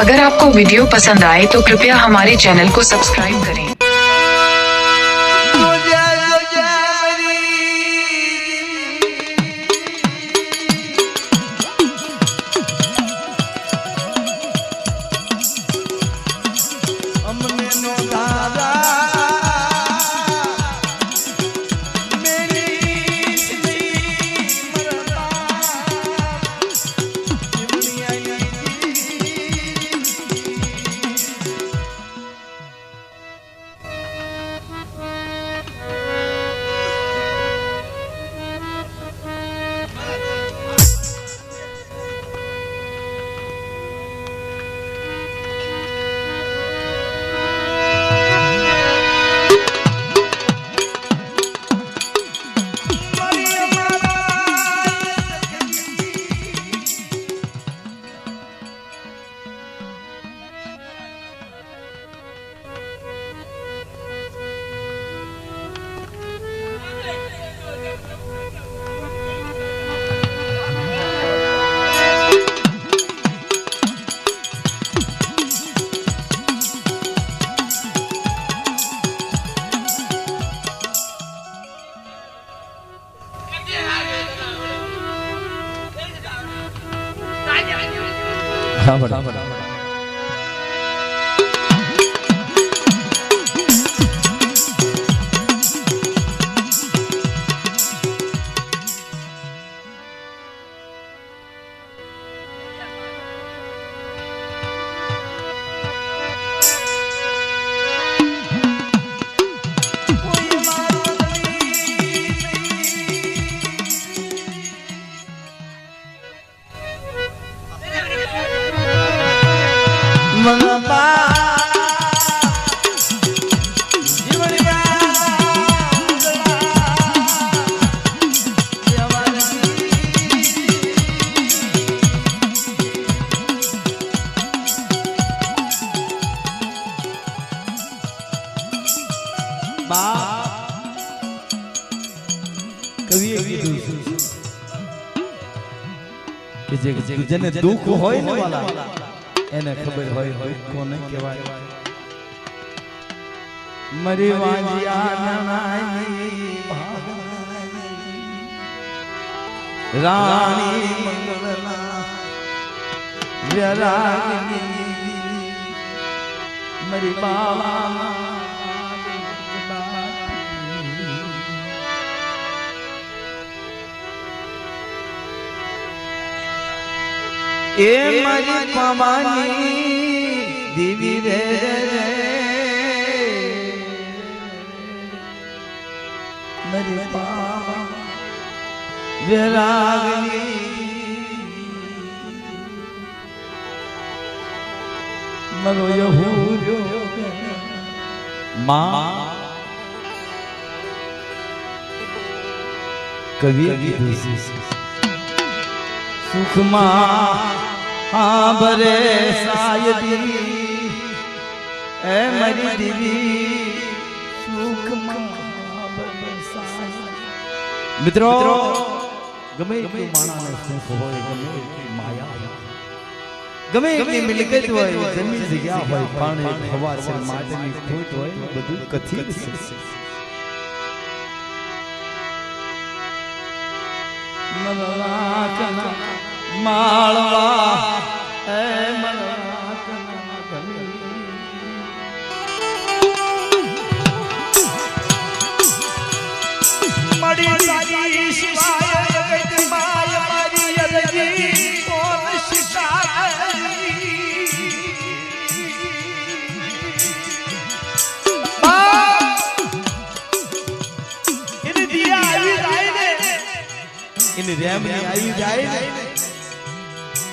अगर आपको वीडियो पसंद आए तो कृपया हमारे चैनल को सब्सक्राइब करें। 頑張れ，જેને દુઃખ હોય ને વાલા એને ખબર હોય દુઃખ કોને કહેવાય. મરી વાંજિયા નાની રાણી મંગળના વ્યરાગની મરી બાવા એ મારી પવાની દીવી રે. મારી પા વિરાગની મરો યહૂદ્યો માં છે. સુખમાં હા ભરે સાયદી એ મારી દીવી સુખમાં ભરે સાયદી. મિત્રો ગમે એટલું માણાને સુખ હોય ગમે એટલી માયા હોય ગમે એટલી મિલકત હોય જમીન જગ્યા હોય પાણી હવા છે માટેની ખોટ હોય બધું કથિત છે મનવાકના માળવા. હે. મળી તારી શિવાય જગતમાં મારી એને દિયા આવી જાય ને.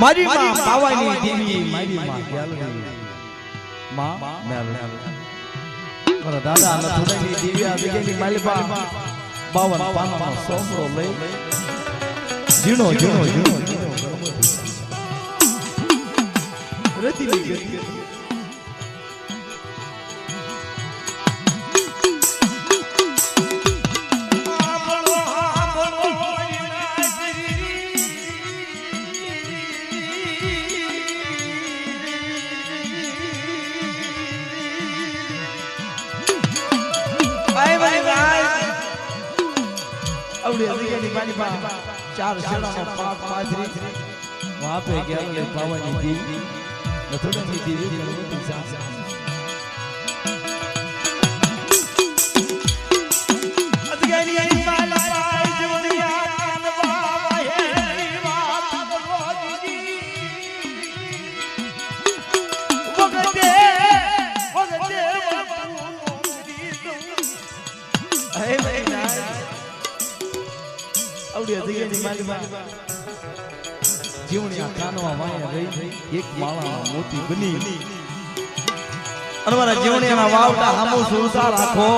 મારા મારી માં પાવાની દેવી. મારી માં. ગેલરી માં મેલ. મારા દાદા નથુડાની દેવી આ જગ્યાની માલિપા બાવન પાનાનો સોમરો લઈ. ઝીણો જીણો ઝીણો ઝીણો. રતિની ગતિ માલિપા ચાર શાળાનો પાક પાથરી વાપે ગયા એટલે પાવાની દેવી નથુડાની દેવી બની. અને મારા જીવણીના વાવટા હામો સુરતા રાખો.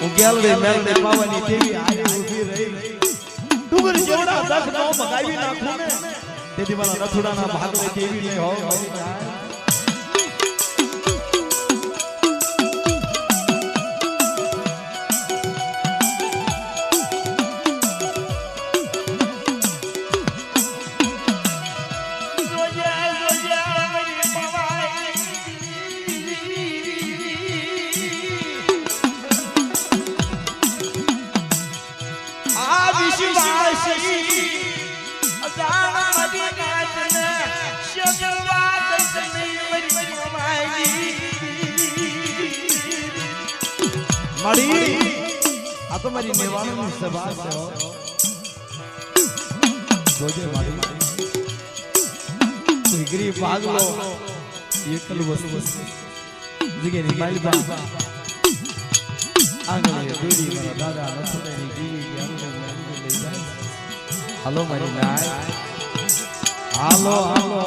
હું ગેલડી મેલડી પાવાની દેવી આજે ઊભી રહી. ડુંગર જેવડા દખ નો મગાવી નાખું ને. તેથી મારા નથુડાના ભાગલે દેવી ને હો તો મારી મેવાણની સભા છે હો. જોજે મારી દીકરી ભાગલો એકલ વસ્તુ જગ્યાની માલિકા આંગળીએ દોરી મારા દાદા નથુડાની દેવી જ્ઞાનને મેળવી લઈ જાય હાલો મારી નાય હાલો હાલો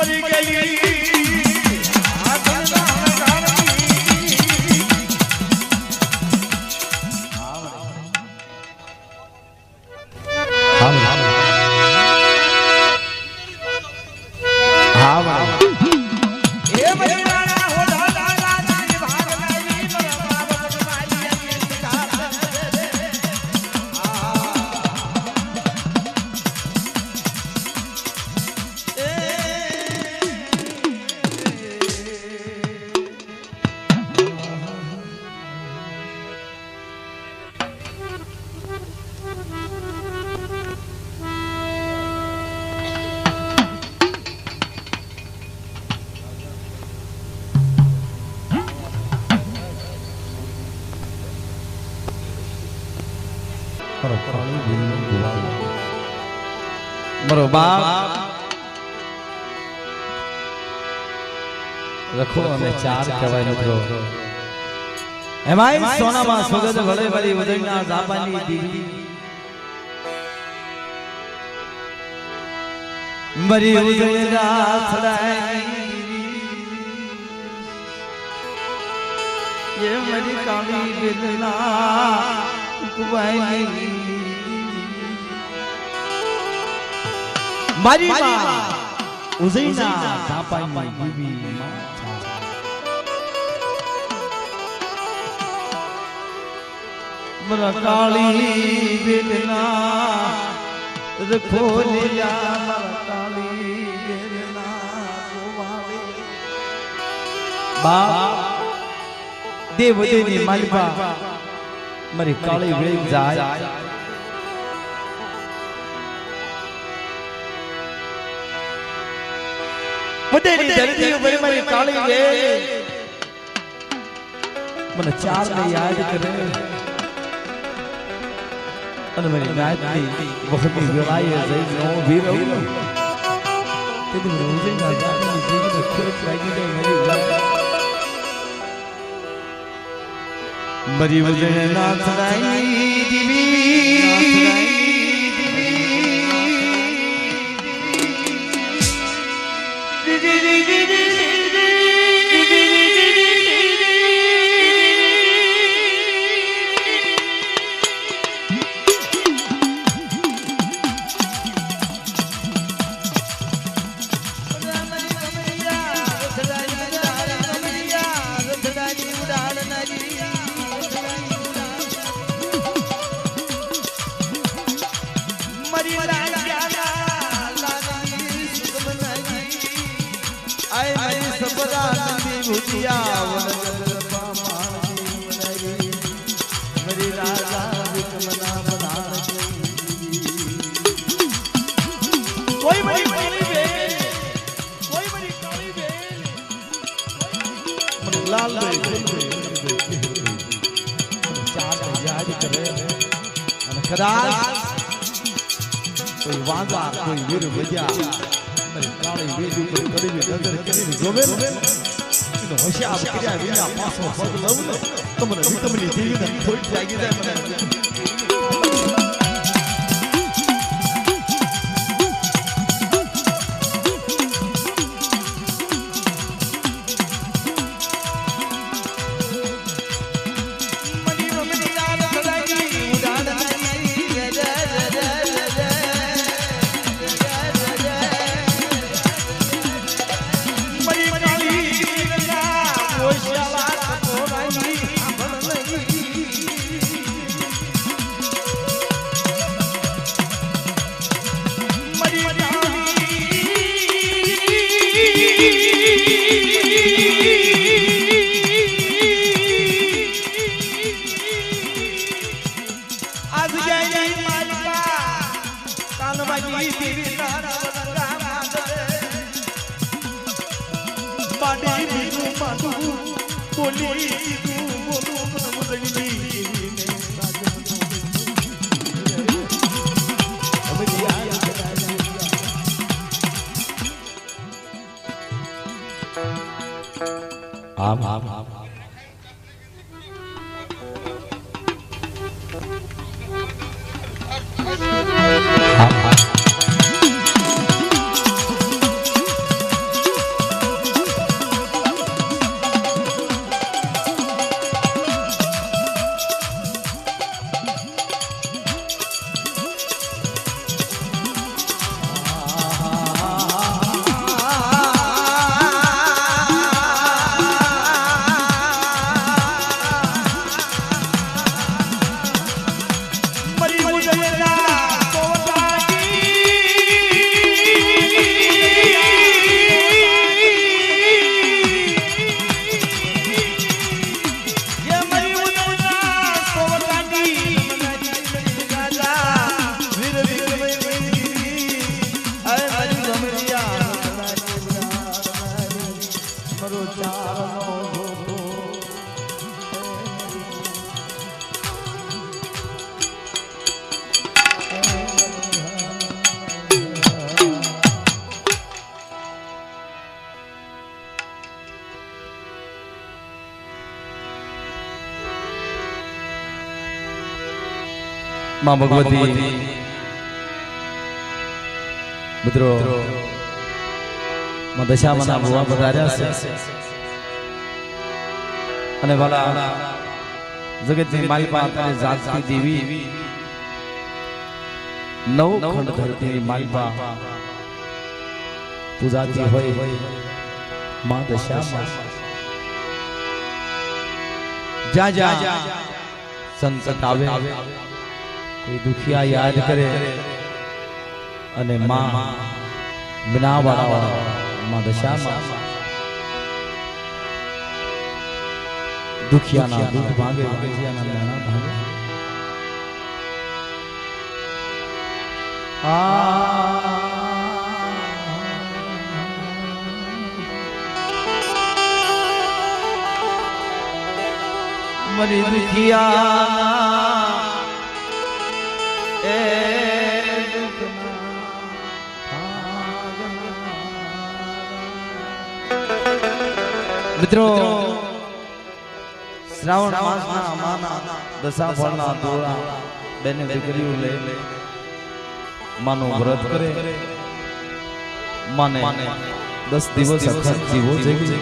મરી ગયેલી બાપ રખો અને ચાર કહેવાય મિત્રો એમાંય સોનામાં સુગંધ વળે વળી ઉદયના જાપાની દીવી મરી ઉદયના થડાય ये मेरी काली बिलना कुवाई મારી માં ઉઝૈના ઝાપાની બીબી માં મરા કાળી બિલના રખોલિયા કાળી બાપ દેવદેની માલપા મારી કાળી વેળ જાય. વધેની ધરતી ઉપર મારી કાળી મને ચાર ને યાદ કરે. અને મારી નાતની વખતની વેળાએ જઈને હું વીર રહું. તેથી મને ઉજૈના જાતની જીવને ખોટ લાગી જાય મારી વાત મરી વજે નાથ રાઈ દીવી લાલ કોઈ વાંદા કોઈ જોવે હોશિયાર કર્યા વિના પાછો પગ લઉં ને તો મને વિટમની દેવીને ખોટ લાગી જાય મને બોલી દીધું બોલું આમ આમ માં ભગવતી મિત્રો માં દશામાના ભુવા પધાર્યા છે અને વાલા જગતની માલિકા અને જાગતી દેવી નવ ખંડ ધરતીની માલિકા પૂજાતી હોય માં દશામાં જ્યાં જ્યાં સંકટ આવે કોઈ દુખિયા યાદ કરે અને માં બનાવાળા માં દશામાં દુખિયાના દુઃખ ભાગે વાંજિયાના નાણા ભાગે. મરી દુખિયા મિત્રો શ્રાવણ માસના અમાના દશા ફળના દોરા બેને દીકરીઓ લઈ માનો વ્રત કરે માને દસ દિવસ અખંડ જીવો જેવી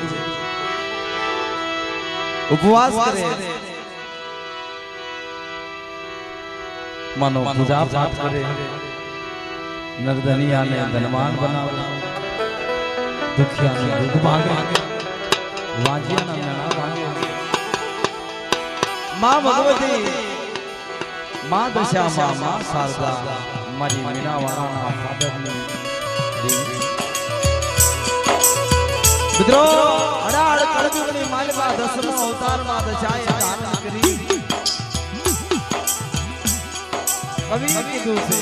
ઉપવાસ કરે માનો પૂજા પાઠ કરે નરધનિયાને ધનવાન બનાવે દુખિયાને દુઃખ ભાગે વાંજિયાના મેળા ભાગે માં ભગવતી. માં દશામાં માં શારદા મારી મીનાવાળાના ફાદરની દેવી. મિત્રો અડાડ કળજુગની માલિકા દસમો અવતારમાં દશાએ ધારણ કરી. કવિ કીધું છે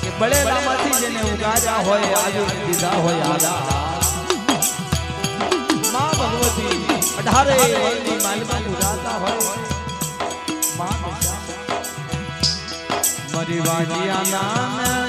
કે બળેલામાંથી જેને ઉગાડ્યા હોય આજુ દીધા હોય આદા. અઢારે વર્ણની માલિકા ઉજાતા હોય. માં મરી વાજિયાના મેળા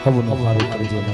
Kau bunuh Harun Arjuna.